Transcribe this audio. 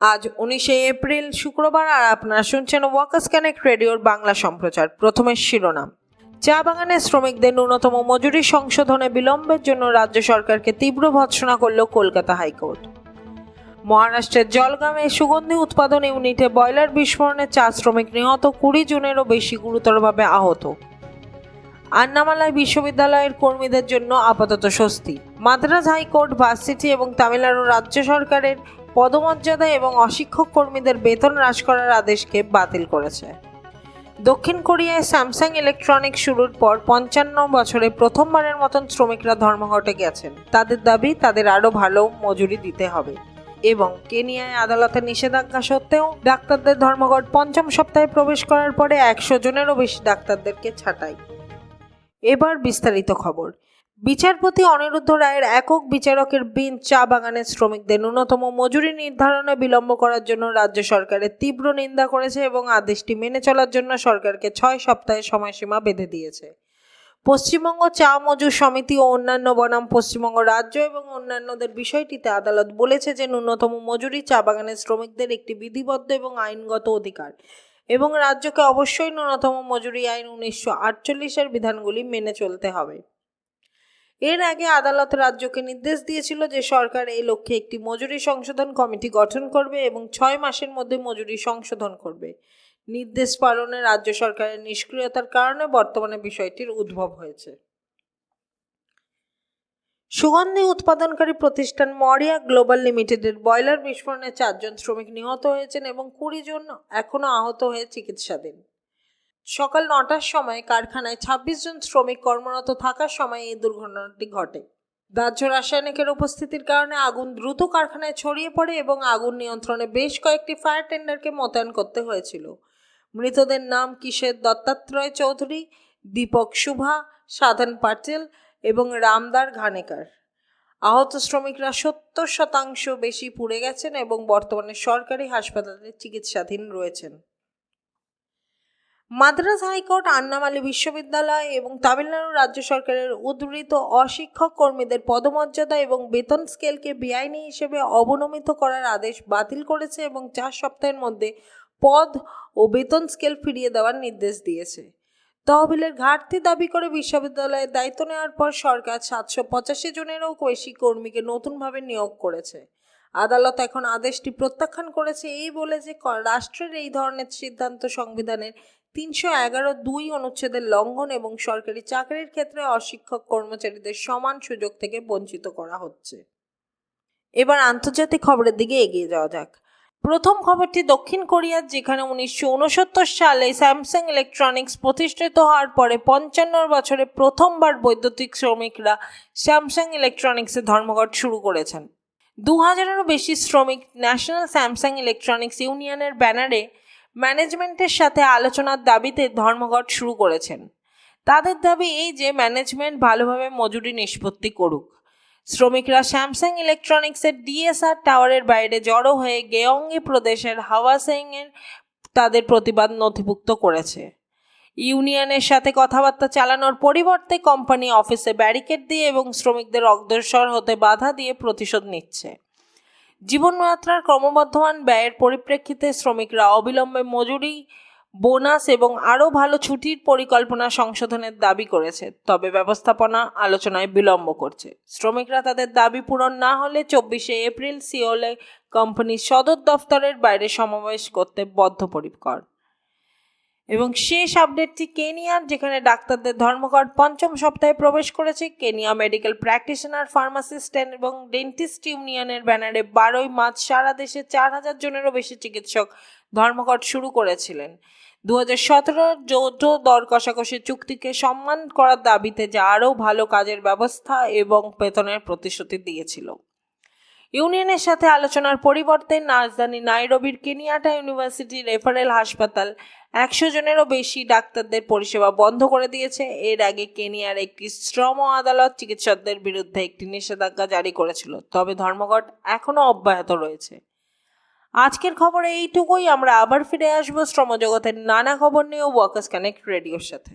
আজ উনিশে এপ্রিল, শুক্রবার, আর আপনারা শুনছেন ওয়াকাস কানেক্ট রেডিওর বাংলা সম্প্রচার। প্রথমে শিরোনাম। চা বাগানের শ্রমিকদের ন্যূনতম মজুরি সংশোধনে বিলম্বের জন্য রাজ্য সরকারকে তীব্র ভৎসনা করল কলকাতা হাইকোর্ট। মহারাষ্ট্রের জলগামে সুগন্ধি উৎপাদন ইউনিটে বয়লার বিস্ফোরণে চা শ্রমিক নিহত কুড়ি জনেরও বেশি গুরুতরভাবে আহত। আন্নামালাই বিশ্ববিদ্যালয়ের কর্মীদের জন্য আপাতত স্বস্তি। মাদ্রাজ হাইকোর্ট, ভার্সিটি এবং তামিলনাড়ু রাজ্য সরকারের পদমর্যাদা এবং অশিক্ষক কর্মীদের বেতন হ্রাস করার আদেশকে বাতিল করেছে। দক্ষিণ কোরিয়ায় স্যামসাং ইলেকট্রনিক শুরুর পর পঞ্চান্ন বছরে প্রথমবারের মতন শ্রমিকরা ধর্মঘটে গেছেন। তাদের দাবি, তাদের আরও ভালো মজুরি দিতে হবে। এবং কেনিয়ায় আদালতের নিষেধাজ্ঞা সত্ত্বেও ডাক্তারদের ধর্মঘট পঞ্চম সপ্তাহে প্রবেশ করার পরে একশো জনেরও বেশি ডাক্তারদেরকে ছাঁটাই। এবার বিস্তারিত খবর। বিচারপতি অনিরুদ্ধ রায়ের একক বিচারকের বেঞ্চ চা বাগানের শ্রমিকদের ন্যূনতম মজুরি নির্ধারণে বিলম্ব করার জন্য রাজ্য সরকারের তীব্র নিন্দা করেছে এবং আদেশটি মেনে চলার জন্য সরকারকে ছয় সপ্তাহের সময়সীমা বেঁধে দিয়েছে। পশ্চিমবঙ্গ চা মজুর সমিতি ও অন্যান্য বনাম পশ্চিমবঙ্গ রাজ্য এবং অন্যান্যদের বিষয়টিতে আদালত বলেছে যে ন্যূনতম মজুরি চা বাগানের শ্রমিকদের একটি বিধিবদ্ধ এবং আইনগত অধিকার এবং রাজ্যকে অবশ্যই ন্যূনতম মজুরি আইন উনিশশো আটচল্লিশের বিধানগুলি মেনে চলতে হবে। এর আগে আদালত রাজ্যকে নির্দেশ দিয়েছিল যে সরকার এই লক্ষ্যে একটি মজুরি সংশোধন কমিটি গঠন করবে এবং ছয় মাসের মধ্যে মজুরি সংশোধন করবে। নির্দেশ পালনে রাজ্য সরকারের নিষ্ক্রিয়তার কারণে বর্তমানে বিষয়টির উদ্ভব হয়েছে। সুগন্ধি উৎপাদনকারী প্রতিষ্ঠান মরিয়া গ্লোবাল লিমিটেডের বয়লার বিস্ফোরণে চারজন শ্রমিক নিহত হয়েছেন এবং কুড়ি জন এখনও আহত হয়ে চিকিৎসাধীন। সকাল নটার সময় কারখানায় ছাব্বিশ জন শ্রমিক কর্মরত থাকার সময় এই দুর্ঘটনাটি ঘটে। দাহ্য রাসায়নিকের উপস্থিতির কারণে আগুন দ্রুত কারখানায় ছড়িয়ে পড়ে এবং আগুন নিয়ন্ত্রণে বেশ কয়েকটি ফায়ার টেন্ডারকে মোতায়েন করতে হয়েছিল। মৃতদের নাম কিশের দত্তাত্রয় চৌধুরী, দীপক শুভা সাধন পাটেল এবং রামদার ঘানেকার। আহত শ্রমিকরা সত্তর শতাংশ বেশি পুড়ে গেছেন এবং বর্তমানে সরকারি হাসপাতালে চিকিৎসাধীন রয়েছেন। মাদ্রাজ হাইকোর্ট, আন্নামালি বিশ্ববিদ্যালয় এবং তামিলনাড়ু রাজ্য সরকারের উদ্ধৃত অশিক্ষক কর্মীদের পদমর্যাদা এবং বেতন স্কেলকে বেআইনি হিসেবে অবনমিত করার আদেশ বাতিল করেছে এবং চার সপ্তাহের মধ্যে পদ ও বেতন স্কেল ফিরিয়ে দেওয়ার নির্দেশ দিয়েছে। তহবিলের ঘাটতি দাবি করে বিশ্ববিদ্যালয়ের দায়িত্ব নেওয়ার পর সরকার সাতশো পঁচাশি জনেরও বেশি কর্মীকে নতুনভাবে নিয়োগ করেছে। আদালত এখন আদেশটি প্রত্যাখ্যান করেছে এই বলে যে রাষ্ট্রের এই ধরনের সিদ্ধান্ত সংবিধানের তিনশো এগারো দুই অনুচ্ছেদের লঙ্ঘন এবং সরকারি চাকরির ক্ষেত্রে অশিক্ষক কর্মচারীদের সমান সুযোগ থেকে বঞ্চিত করা হচ্ছে। এবার আন্তর্জাতিক খবরের দিকে এগিয়ে যাওয়া যাক। প্রথম খবরটি দক্ষিণ কোরিয়ার, যেখানে উনিশশো উনসত্তর সালে স্যামসাং ইলেকট্রনিক্স প্রতিষ্ঠিত হওয়ার পরে পঞ্চান্ন বছরে প্রথমবার বৈদ্যুতিক শ্রমিকরা স্যামসাং ইলেকট্রনিক্সে ধর্মঘট শুরু করেছেন। দু হাজারেরও বেশি শ্রমিক ন্যাশনাল স্যামসাং ইলেকট্রনিক্স ইউনিয়নের ব্যানারে ম্যানেজমেন্টের সাথে আলোচনার দাবিতে ধর্মঘট শুরু করেছেন। তাদের দাবি এই যে ম্যানেজমেন্ট ভালোভাবে মজুরি নিষ্পত্তি করুক। শ্রমিকরা স্যামসাং ইলেকট্রনিক্সের ডিএসআর টাওয়ারের বাইরে জড়ো হয়ে গেয়ঙ্গি প্রদেশের হাওয়াসেংয়ের তাদের প্রতিবাদ নথিভুক্ত করেছে। ইউনিয়নের সাথে কথাবার্তা চালানোর পরিবর্তে কোম্পানি অফিসে ব্যারিকেড দিয়ে এবং শ্রমিকদের অগ্রসর হতে বাধা দিয়ে প্রতিশোধ নিচ্ছে। জীবনযাত্রার ক্রমবর্ধমান ব্যয়ের পরিপ্রেক্ষিতে শ্রমিকরা অবিলম্বে মজুরি, বোনাস এবং আরও ভালো ছুটির পরিকল্পনা সংশোধনের দাবি করেছে। তবে ব্যবস্থাপনা আলোচনায় বিলম্ব করছে। শ্রমিকরা তাদের দাবি পূরণ না হলে চব্বিশে এপ্রিল সিওলে কোম্পানির সদর দফতরের বাইরে সমাবেশ করতে বদ্ধপরিকর। এবং শেষ আপডেটটি কেনিয়ার যেখানে ডাক্তারদের ধর্মঘট পঞ্চম সপ্তাহে প্রবেশ করেছে। কেনিয়া মেডিকেল প্র্যাকটিশনার, ফার্মাসিস্ট এবং ডেন্টিস্ট ইউনিয়নের ব্যানারে বারোই মার্চ সারা দেশে চার হাজার জনেরও বেশি চিকিৎসক ধর্মঘট শুরু করেছিলেন। দু হাজার সতেরোর যৌথ দর কষাকষি চুক্তিকে সম্মান করার দাবিতে যা আরও ভালো কাজের ব্যবস্থা এবং বেতনের প্রতিশ্রুতি দিয়েছিল। ইউনিয়নের সাথে আলোচনার পরিবর্তে রাজধানী নাইরবির কেনিয়াটা ইউনিভার্সিটি রেফারেল হাসপাতাল একশো জনেরও বেশি ডাক্তারদের পরিষেবা বন্ধ করে দিয়েছে। এর আগে কেনিয়ার একটি শ্রম আদালত চিকিৎসকদের বিরুদ্ধে একটি নিষেধাজ্ঞা জারি করেছিল, তবে ধর্মঘট এখনও অব্যাহত রয়েছে। আজকের খবরে এইটুকুই, আমরা আবার ফিরে আসব শ্রমজগতের নানা খবর নিয়ে ওয়ার্কার্স কানেক্ট রেডিওর সাথে।